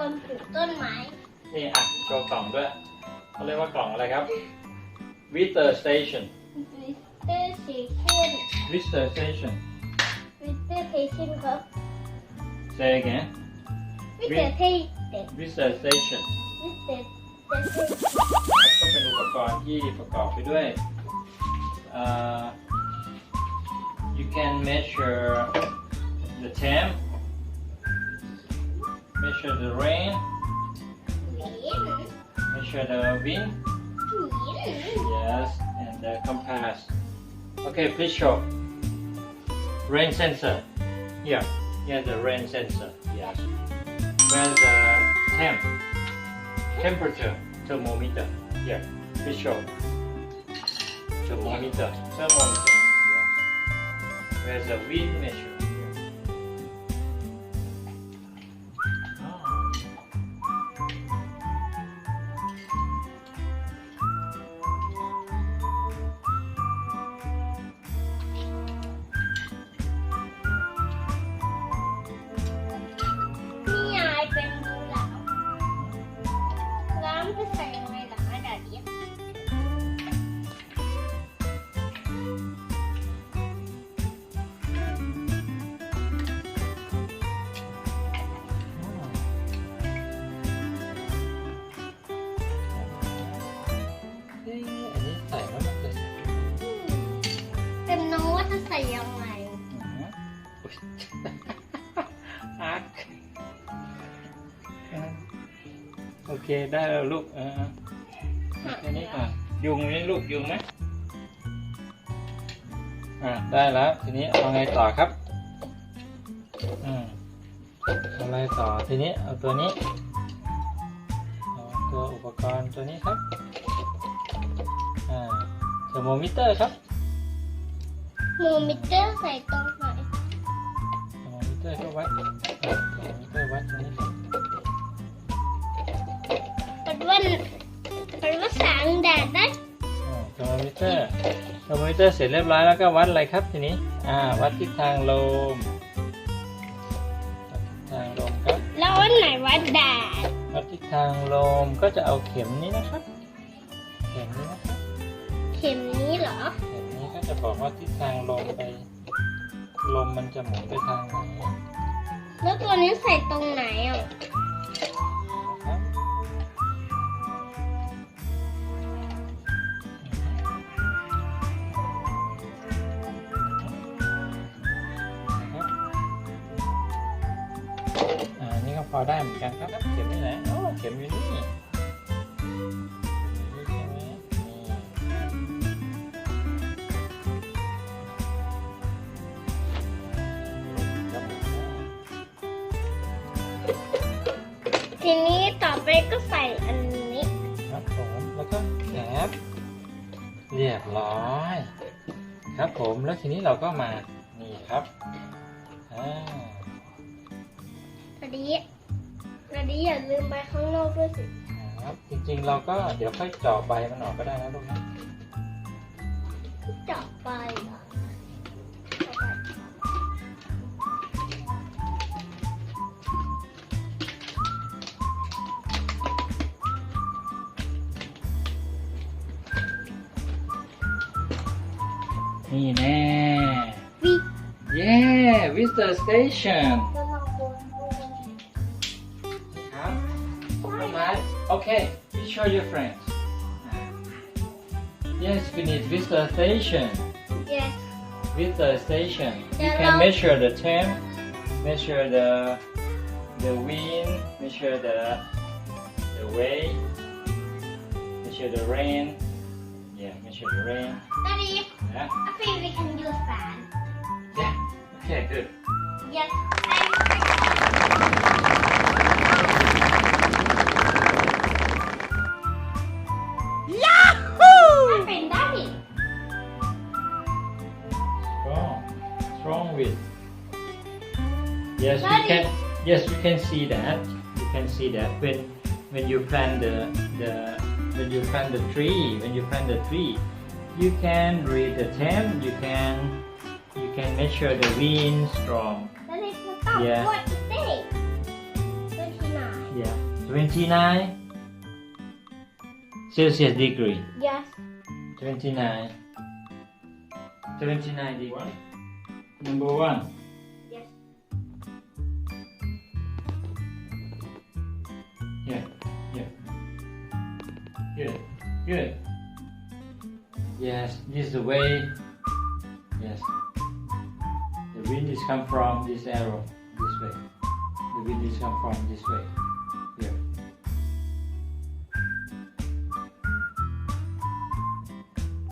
คนปลูกต้นไม้ นี่อ่ะโชว์กล่องด้วยเขาเรียกว่ากล่องอะไรครับ Visitor Station วิสเตอร์ซีเคน Visitor Station วิสเตอร์เพชินครับ Say again วิสเตอร์ที่เด็ก Visitor Station วิสเตอร์เพชิน ก็เป็นอุปกรณ์ที่ประกอบไปด้วยเอ่อ you can measure the temp measure the rain. Rain. Measure the wind. Yes, and the compass. Okay, please show. Rain sensor. Here. yeah, the rain sensor. Yes. Where's the temp? Temperature thermometer. Here. Please show. Thermometer. Thermometer. Yes. Where's the wind measure? ยังไงอืมอุ๊ยอักโอเคได้แล้วลูกเออแค่นี้ก่อนยุงนี่ลูกยุงไหมอ่าได้แล้วทีนี้เอาไงต่อครับอืมเอาอะไรต่อทีนี้เอาตัวนี้เอาตัวอุปกรณ์ตัวนี้ครับอ่าเทอร์โมมิเตอร์ครับ โมมิเตอร์ใส่ตรงไหนเทอร์โมมิเตอร์ก็วัดเออเทอร์โมมิเตอร์วัดตรงนี้ครับเป็นว่าเป็นว่าสางแดดได้อ่าเทอร์โมมิเตอร์เทอร์โมมิเตอร์เสร็จเรียบร้อยแล้วก็วัดอะไรครับทีนี้ อ่า วัดทิศทางลมวัดทิศทางลมครับ แล้ววันไหนวัดแดดวัดทิศทางลมก็จะเอาเข็มนี้นะครับ เข็มนี้นะครับ เข็มนี้เหรอ เข็มนี้ก็จะบอกว่าทิศทางลมไป ลมมันจะหมุนไปทางไหนแล้วตัวนี้ใส่ตรงไหนอะนะครับนะครับอ่านี่ก็พอได้เหมือนกันครับ เข็มอยู่ไหนโอ้เข็มอยู่นี่ ปก็ใส่อันนี้ครับผมแล้วก็แคปเรียบร้อย ครับผมแล้วทีนี้เราก็มานี่ครับอ่าอันนี้อันนี้อย่าลืมไปข้างนอกด้วยสิครับจริงๆเราก็เดี๋ยวค่อยเจาะใบมันออกก็ได้นะลูกนะเจาะไป นี่แน่ วิ เย้ Visitor Station จะลองดูดู ครับต้นไม้ Okay you show your friends Yes we need Visitor Station yes Visitor Station you Yeah, can now- measure the temp measure the the wind measure the the wave measure the rain Yeah, make sure you're in. Daddy, Yeah. I think we can do a fan. Yeah. Okay, good. Yes. Yahoo! Strong. Strong with. Yes, we can. Yes, we can see that. You can see that when when you plan the the when you plant the tree when you plant the tree you can read the temp you can you can measure the wind strong That is the top Yeah. what to say 29 yeah 29 Celsius degree. Yes. 29. 29 degree. Number one. Yes. Yeah, yeah. Good, good. Yes, this is the way. Yes. The wind is come from this arrow, this way. The wind is come from this way.